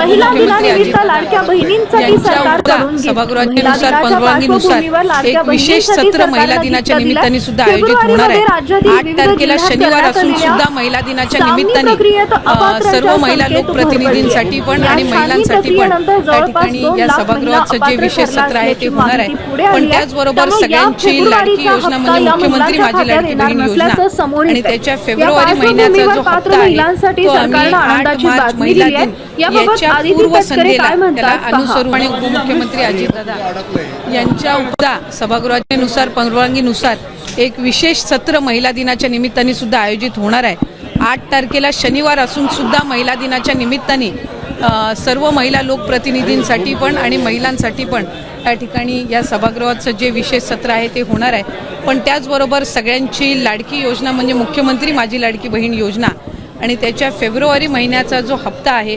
महिला दिनानिमित्त लाडक्या बहिणींसाठी सरकारकडून. सभागृहानुसार परवानगीनुसार एक विशेष सत्र महिला दिनाच्या. निमित्ताने सुद्धा आयोजित होणार आहे आठ तारखेला शनिवार असून सुद्धा महिला दिनाच्या निमित्ताने सर्व महिला लोकप्रतिनिधींसाठी पण आणि या महिलांसाठी पण जवळपास ठिकाणी या सभागृहाचं जे विशेष सत्र आहे ते होणार आहे पण. त्याचबरोबर या सगळ्यांची लाडकी योजना म्हणजे या मुख्यमंत्री माझी लाडकी बहीण योजना आणि. त्याच्या या फेब्रुवारी महिन्याचा जो हप्ता आहे तो आम्ही आठ मार्च महिला. दिन याच्या काय म्हणतात त्याला. अनुसरून उपमुख्यमंत्री अजितदादा यांच्या उद्या सभागृहानुसार परवानगीनुसार एक विशेष सत्र महिला दिनाच्या निमित्ताने सुद्धा आयोजित होणार आहे आठ तारखेला शनिवार असून सुद्धा महिला दिनाच्या निमित्ताने सर्व महिला लोकप्रतिनिधींसाठी पण आणि महिलांसाठी पण या ठिकाणी या सभागृहाचं जे विशेष सत्र आहे ते होणार आहे पण त्याचबरोबर सगळ्यांची लाडकी योजना म्हणजे मुख्यमंत्री माझी लाडकी बहीण योजना आणि त्याच्या फेब्रुवारी महिन्याचा जो हप्ता आहे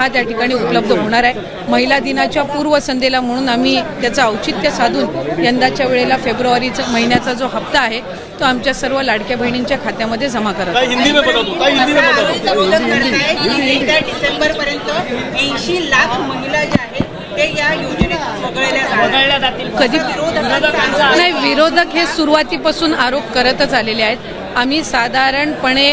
हा त्या ठिकाणी उपलब्ध होणार आहे. महिला दिनाच्या पूर्वसंध्येला म्हणून आम्ही त्याचं औचित्य साधून यंदाच्या वेळेला फेब्रुवारीचा महिन्याचा जो हप्ता आहे तो आमच्या सर्व लाडक्या बहिणींच्या खात्यामध्ये जमा करत डिसेंबर पर्यंत ऐंशी लाख महिला ज्या आहेत ते या कधी नाही विरोधक हे सुरुवातीपासून आरोप करतच आलेले आहेत. आम्ही साधारणपणे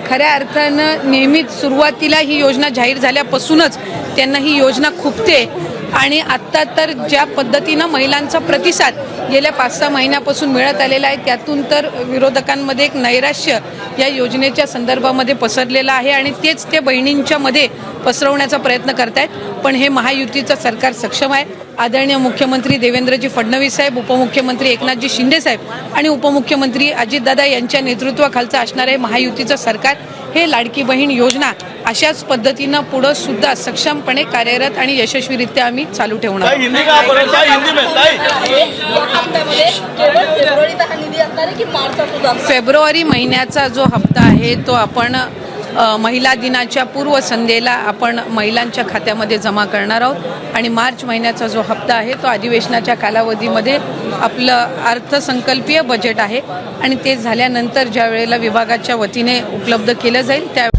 खऱ्या अर्थानं नेहमीच सुरुवातीला ही योजना जाहीर झाल्यापासूनच त्यांना ही योजना खुपते. आणि आत्ता तर ज्या पद्धतीनं महिलांचा प्रतिसाद गेल्या पाच सहा महिन्यापासून मिळत आलेला आहे त्यातून तर विरोधकांमध्ये एक नैराश्य या योजनेच्या संदर्भामध्ये पसरलेलं आहे आणि तेच ते बहिणींच्यामध्ये पसरवण्याचा प्रयत्न करत आहेत पण हे महायुतीचं सरकार सक्षम आहे. आदरणीय मुख्यमंत्री देवेंद्रजी फडणवीस साहेब उपमुख्यमंत्री एकनाथजी शिंदे साहेब आणि उपमुख्यमंत्री अजितदादा यांच्या नेतृत्वाखालचं असणारे महायुतीचं सरकार. हे लाडकी बहीण योजना अशाच पद्धतीनं पुढं सुद्धा सक्षमपणे कार्यरत आणि यशस्वीरित्या आम्ही चालू ठेवणार फेब्रुवारी महिन्याचा जो हप्ता आहे तो आपण महिला दिनाच्या पूर्वसंध्येला आपण महिलांच्या खात्यामध्ये जमा करणार आहोत. आणि मार्च महिन्याचा जो हप्ता आहे तो अधिवेशनाच्या कालावधीमध्ये आपलं अर्थसंकल्पीय बजेट आहे. आणि ते झाल्यानंतर ज्या वेळेला विभागाच्या वतीने उपलब्ध केलं जाईल त्या